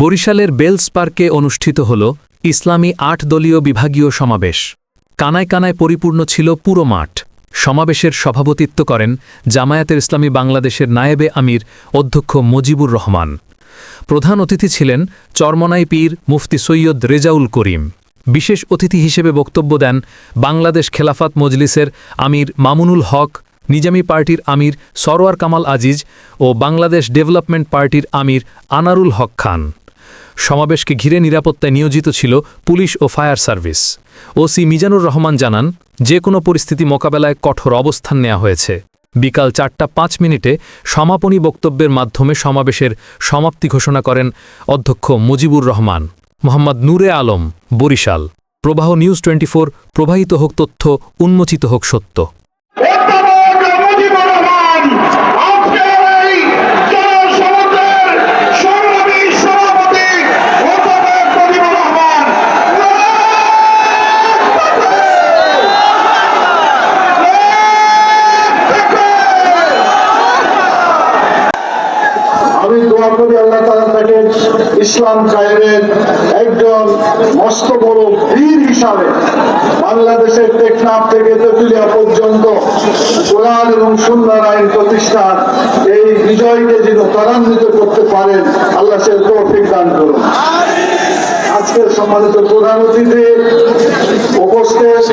বরিশালের বেলস পার্কে অনুষ্ঠিত হল ইসলামী আট দলীয় বিভাগীয় সমাবেশ। কানায় কানায় পরিপূর্ণ ছিল পুরো মাঠ। সমাবেশের সভাপতিত্ব করেন জামায়াতের ইসলামী বাংলাদেশের নায়েবে আমির অধ্যক্ষ মজিবুর রহমান। প্রধান অতিথি ছিলেন চরমনাই পীর মুফতি সৈয়দ রেজাউল করিম। বিশেষ অতিথি হিসেবে বক্তব্য দেন বাংলাদেশ খেলাফাত মজলিসের আমির মামুনুল হক, নিজামী পার্টির আমির সরোয়ার কামাল আজিজ ও বাংলাদেশ ডেভেলপমেন্ট পার্টির আমির আনারুল হক খান। সমাবেশকে ঘিরে নিরাপত্তায় নিয়োজিত ছিল পুলিশ ও fire service. OC Mizanur Rahman জানান যে কোনো পরিস্থিতি মোকাবেলায় কঠোর অবস্থান নেওয়া হয়েছে। বিকাল চারটা পাঁচ মিনিটে সমাপনী বক্তব্যের মাধ্যমে সমাবেশের সমাপ্তি ঘোষণা করেন অধ্যক্ষ মুজিবুর রহমান। মোহাম্মদ নূরে আলম, বরিশাল। প্রবাহ নিউজ টোয়েন্টি প্রবাহিত হোক তথ্য, উন্মোচিত হোক সত্য। আমি দোয়া করি আল্লাহ তালা তাকে ইসলাম কায়েমের একজন মস্ত বড় বীর হিসাবে বাংলাদেশের টেকনাফ থেকে তেতুলিয়া পর্যন্ত কোরআন এবং সুন্দর আইন প্রতিষ্ঠান এই বিজয়কে যেন ত্বরান্বিত করতে পারেন, আল্লাহ সে তৌফিক দান করুন। আজকের সম্মানিত প্রধান অতিথি উপস্থিত।